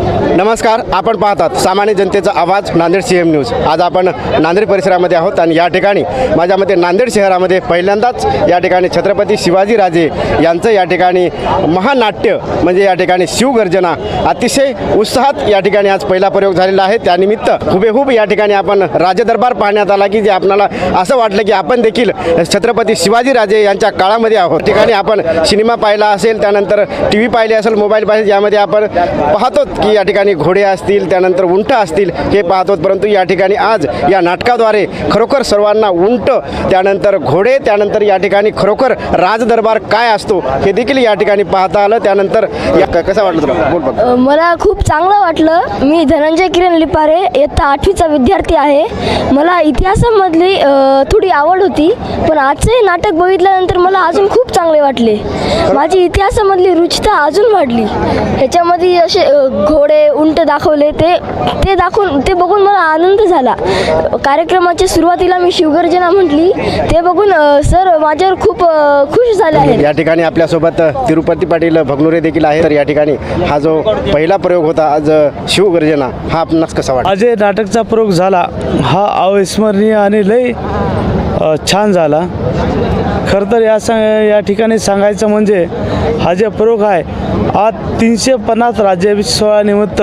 नमस्कार आपण पाहतात सामान्य जनतेचा आवाज नांदेड सी एम न्यूज आज आपण नांदेड परिसरामध्ये आहोत आणि या ठिकाणी माझ्या मते नांदेड शहरामध्ये पहिल्यांदाच या ठिकाणी छत्रपती शिवाजीराजे यांचं या ठिकाणी महानाट्य म्हणजे या ठिकाणी शिवगर्जना अतिशय उत्साहात या ठिकाणी आज पहिला प्रयोग झालेला आहे. त्यानिमित्त हुबेहूब या ठिकाणी आपण राजदरबार पाहण्यात आला की जे आपणाला असं वाटलं की आपण देखील छत्रपती शिवाजीराजे यांच्या काळामध्ये आहोत. ठिकाणी आपण सिनेमा पाहिला असेल त्यानंतर टी व्ही पाहिले असेल मोबाईल पाहिले यामध्ये आपण पाहतो की या ठिकाणी घोडे असतील त्यानंतर उंट असतील हे पाहतो. परंतु या ठिकाणी आज या नाटकाद्वारे खरोखर सर्वांना उंट त्यानंतर घोडे त्यानंतर या ठिकाणी खरोखर राजदरबार काय असतो हे देखील या ठिकाणी पाहता आलं. त्यानंतर कसं वाटलं तुला? मला खूप चांगलं वाटलं. मी धनंजय किरण लिपारे इयत्ता आठवीचा विद्यार्थी आहे. मला इतिहासामधली थोडी आवड होती पण आजचं हे नाटक बघितल्यानंतर मला अजून खूप चांगले वाटले. माझी इतिहासामधली रुचिता अजून वाढली. ह्याच्यामध्ये असे अ, घोडे उंट दाखवले ते ते दाखवून ते बघून मला आनंद झाला. कार्यक्रमाच्या सुरुवातीला मी शिवगर्जना म्हटली ते बघून सर माझ्यावर खूप खुश झाले आहेत. या ठिकाणी आपल्यासोबत तिरुपती पाटील भगनुरे देखील आहे तर या ठिकाणी हा जो पहिला प्रयोग होता आज शिवगर्जना हा आपणास कसा वाटला? आज नाटकचा प्रयोग झाला. हा अविस्मरणीय आणि लय छान झाला. खरं तर या सांग या ठिकाणी सांगायचं म्हणजे हा जे प्रयोग आहे आज तीनशे पन्नास राज्याभिषेकानिमित्त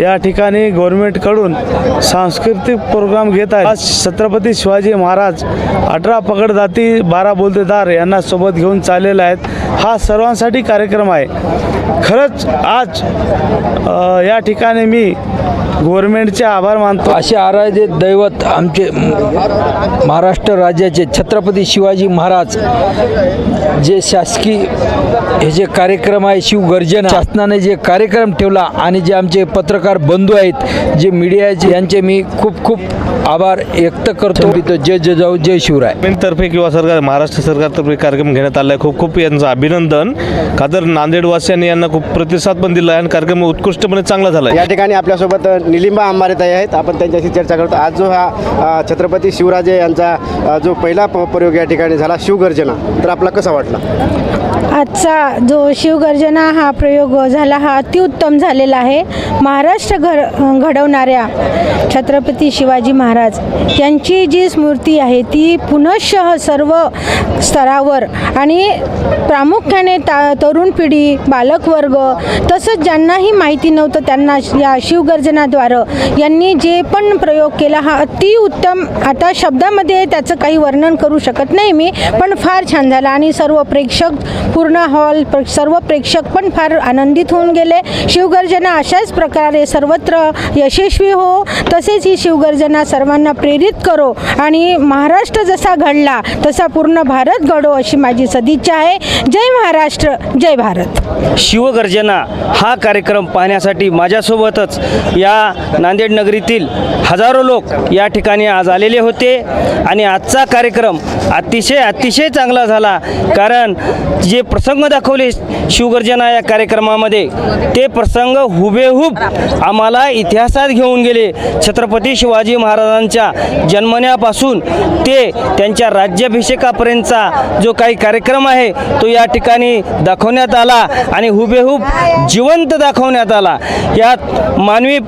या ठिकाणी गव्हर्नमेंटकडून सांस्कृतिक प्रोग्राम घेत आहे आज छत्रपती शिवाजी महाराज अठरा पकडदाती बारा बोलतेदार यांना सोबत घेऊन चाललेला आहेत. हा सर्वांसाठी कार्यक्रम आहे. खरंच आज या ठिकाणी मी गव्हर्नमेंटचे आभार मानतो. असे आराध्य दैवत आमचे महाराष्ट्र राज्याचे छत्रपती शिवाजी महाराज जे शासकीय हे जे कार्यक्रम आहे शिवगर्जना शासनाने जे कार्यक्रम ठेवला आणि जे आमचे पत्रकार बंधू आहेत जे मीडियाचे यांचे मी खूप खूप आभार व्यक्त करतो. तिथं जय जय जाऊ जय शिवराय. तर्फे किंवा सरकार महाराष्ट्र सरकारतर्फे कार्यक्रम घेण्यात आला आहे खूप खूप यांचं अभिनंदन. का तर नांदेडवासियांनी यांना खूप प्रतिसाद पण दिला आहे आणि कार्यक्रम उत्कृष्टपणे चांगला झाला या ठिकाणी आपल्यासोबत निलिंबा अंबारेताई आहेत. आपण त्यांच्याशी चर्चा करतो. आज जो हा छत्रपती शिवराजे यांचा जो पहिला प- प्रयोग या ठिकाणी झाला शिवगर्जना तर आपला कसा वाटला? आजचा जो शिवगर्जना हा प्रयोग झाला हा अतिउत्तम झालेला आहे. महाराष्ट्र घर घडवणाऱ्या छत्रपती शिवाजी महाराज यांची जी स्मृती आहे ती पुनश्च सर्व स्तरावर आणि प्रामुख्याने ता तरुण पिढी बालकवर्ग तसंच ज्यांनाही माहिती नव्हतं त्यांना या शिवगर्जनाद्वारे यांनी जे पण प्रयोग केला हा अतिउत्तम आता शब्दामध्ये त्याचं काही वर्णन करू शकत नाही मी पण फार छान झाला आणि सर्व प्रेक्षक पूर्ण हॉल प्र- सर्व प्रेक्षक पण फार आनंदित होऊन गेले. शिवगर्जना अशाच प्रकारे सर्वत्र यशस्वी हो तसेच ही शिवगर्जना सर्वांना प्रेरित करो आणि महाराष्ट्र जसा घडला तसा पूर्ण भारत घडो अशी माझी सदिच्छा आहे. जय महाराष्ट्र जय भारत. शिवगर्जना हा कार्यक्रम पाहण्यासाठी माझ्यासोबतच या नांदेड नगरीतील हजारो लोक या ठिकाणी आज आलेले होते. आणि आजचा कार्यक्रम अतिशय अतिशय चांगला झाला. कारण जे प्रसंग दाखवले शिवगर्जना या कार्यक्रमामध्ये ते प्रसंग हुबेहूब आम्हाला इतिहासात घेऊन गेले. छत्रपती शिवाजी महाराजांच्या जन्मण्यापासून ते त्यांच्या राज्याभिषेकापर्यंतचा जो काही कार्यक्रम आहे तो या ठिकाणी दाखवण्यात आला. आणि हुबेहूब जिवंत दाखवण्यात आला. यात मानवी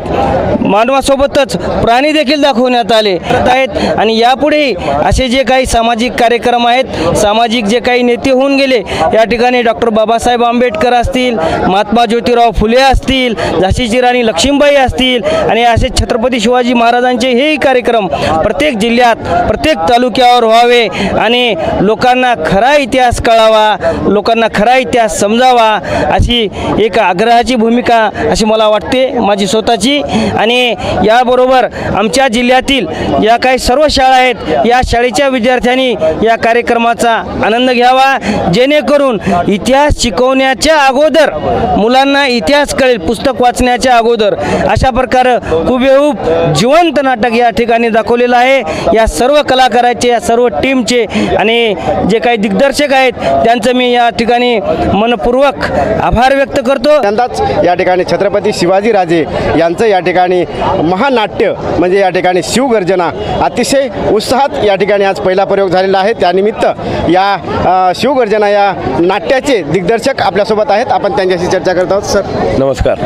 मानवासोबतच प्राणी देखील दाखवण्यात आले आहेत. आणि यापुढेही असे जे काही सामाजिक कार्यक्रम आहेत सामाजिक जे काही नेते होऊन गेले या ठिकाणी डॉक्टर बाबासाहेब आंबेडकर असतील महात्मा ज्योतिराव फुले असतील झाशीची राणी लक्ष्मीबाई असतील आणि असे छत्रपती शिवाजी महाराजांचे हेही कार्यक्रम प्रत्येक जिल्ह्यात प्रत्येक तालुक्यावर व्हावे. आणि लोकांना खरा इतिहास कळावा लोकांना खरा इतिहास समजावा अशी एक आग्रहाची भूमिका अशी मला वाटते. माझी स्वतःची आणि याबरोबर आमच्या जिल्ह्यातील या काही सर्व शाळा आहेत या शाळेच्या विद्यार्थ्यांनी या कार्यक्रमाचा आनंद घ्यावा. जेणेकरून इतिहास शिकवण्याच्या अगोदर मुलांना इतिहास कळेल पुस्तक वाचण्याच्या अगोदर. अशा प्रकारे हुबेहूब जिवंत नाटक या ठिकाणी दाखवलेलं आहे. या सर्व कलाकाराचे या सर्व टीमचे आणि जे काही दिग्दर्शक आहेत त्यांचं मी या ठिकाणी मनपूर्वक आभार व्यक्त करतो. यंदाच या ठिकाणी छत्रपती शिवाजी राजे यांचं या ठिकाणी ठिकाणी महानाट्य म्हणजे या ठिकाणी शिवगर्जना अतिशय उत्साहात या ठिकाणी आज पहिला प्रयोग झालेला आहे. त्यानिमित्त या शिवगर्जना या नाट्याचे दिग्दर्शक आपल्यासोबत आहेत. आपण त्यांच्याशी चर्चा करत आहोत सर. नमस्कार.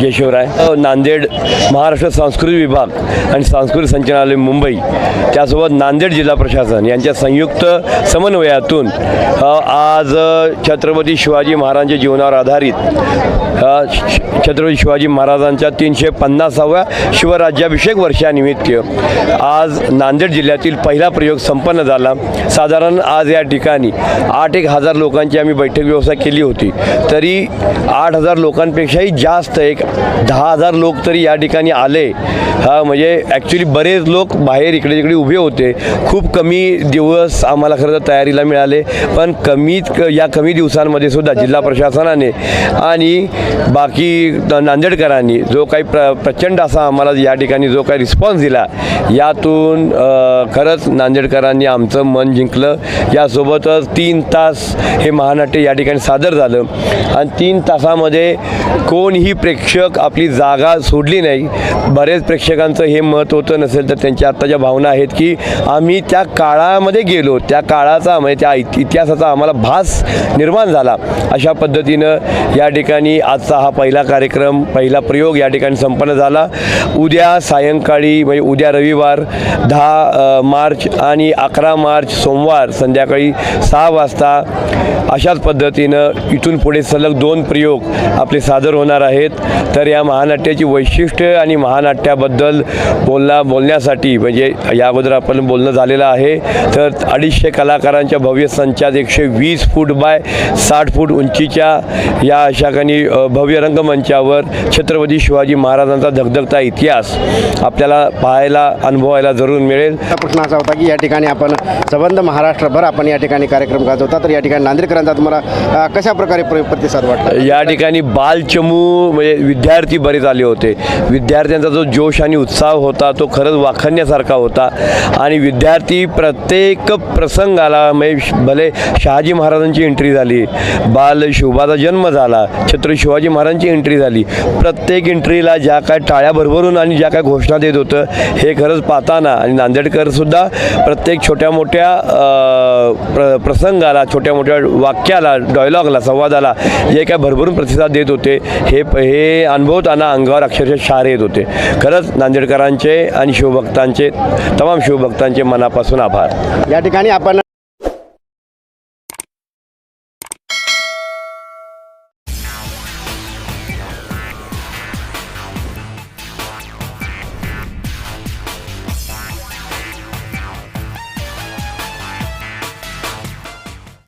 जय शिवराय. नांदेड महाराष्ट्र सांस्कृतिक विभाग आणि सांस्कृतिक संचालनालय मुंबई त्यासोबत नांदेड जिल्हा प्रशासन यांच्या संयुक्त समन्वयातून आज छत्रपती शिवाजी महाराजांच्या जीवनावर आधारित छत्रपती शिवाजी महाराजांच्या तीनशे पन्नासाव्या शिवराज्याभिषेक वर्षानिमित्त आज नांदेड जिल्ह्यातील पहिला प्रयोग संपन्न झाला. साधारण आज या ठिकाणी आठ एक हजार लोकांची आम्ही बैठक व्यवस्था केली होती. तरी आठ हजार लोकांपेक्षाही जास्त एक दहा हजार लोक तरी या ठिकाणी आले. हा म्हणजे ॲक्च्युली बरेच लोक बाहेर इकडे तिकडे उभे होते. खूप कमी दिवस आम्हाला खरं तर तयारीला मिळाले. पण कमीत क या कमी दिवसांमध्ये सुद्धा जिल्हा प्रशासनाने आणि बाकी नांदेडकरांनी जो काही प्र प्रचंड असा आम्हाला या ठिकाणी जो काही रिस्पॉन्स दिला यातून खरंच नांदेडकरांनी आमचं मन जिंकलं. यासोबतच तीन तास हे महानाट्य या ठिकाणी सादर झालं. आणि तीन तासामध्ये कोणीही प्रेक्षक आपली जागा सोडली नाही. बरेच प्रेक्षकांचं हे मत होतं नसेल तर त्यांच्या आत्ताच्या भावना आहेत की आम्ही त्या काळामध्ये गेलो. त्या काळाचा म्हणजे त्या इतिहासाचा आम्हाला भास निर्माण झाला. अशा पद्धतीनं या ठिकाणी आजचा हा पहिला कार्यक्रम पहिला प्रयोग या ठिकाणी संपन्न झाला. उद्या सायंकाळी म्हणजे उद्या रविवार दहा मार्च आणि अकरा मार्च सोमवार संध्याकाळी सहा वाजता अशाच पद्धतीनं इथून पुढे सलग दोन प्रयोग आपले सादर होणार आहेत. तर या महानाट्याची वैशिष्ट्य आणि महानाट्याबद्दल बोलला बोलण्यासाठी म्हणजे या अगोदर आपण बोलणं झालेलं आहे. तर अडीचशे कलाकारांच्या भव्य संचात एकशे वीस फूट बाय साठ फूट उंचीच्या या अशा काही भव्य रंगमंचावर छत्रपती शिवाजी महाराजांचा धगधगता इतिहास आपल्याला पाहायला अनुभवायला जरूर मिळेल. प्रश्न असा होता की या ठिकाणी आपण संबंध महाराष्ट्रभर आपण या ठिकाणी कार्यक्रम गाजवता तर या ठिकाणी नांदेडकरांचा तुम्हाला कशा प्रकारे प्र- प्रतिसाद वाटला? या ठिकाणी बालचमू म्हणजे विद्यार्थी बरेच आले होते. विद्यार्थ्यांचा जो जोश आणि उत्साह होता तो खरंच वाखाणण्यासारखा होता. आणि विद्यार्थी प्रत्येक प्रसंगाला म्हणजे भले शहाजी महाराजांची एंट्री झाली बाल शिवबाचा जन्म झाला छत्रपती शिवाजी महाराजांची एंट्री झाली प्रत्येक एंट्रीला ज्या काय टाळ्या भरभरून आणि ज्या काय घोषणा देत होतं हे खरंच पाहताना आणि नांदेडकरसुद्धा प्रत्येक छोट्या मोठ्या प्र प्रसंगाला छोट्या मोठ्या वाक्याला डायलॉगला संवादाला जे काय भरभरून प्रतिसाद देत होते हे प- हे अनुभवताना अंगावर अक्षरशः शार येत होते. खरंच नांदेडकरांचे आणि शिवभक्तांचे तमाम शिवभक्तांचे मनापासून आभार. या ठिकाणी आपण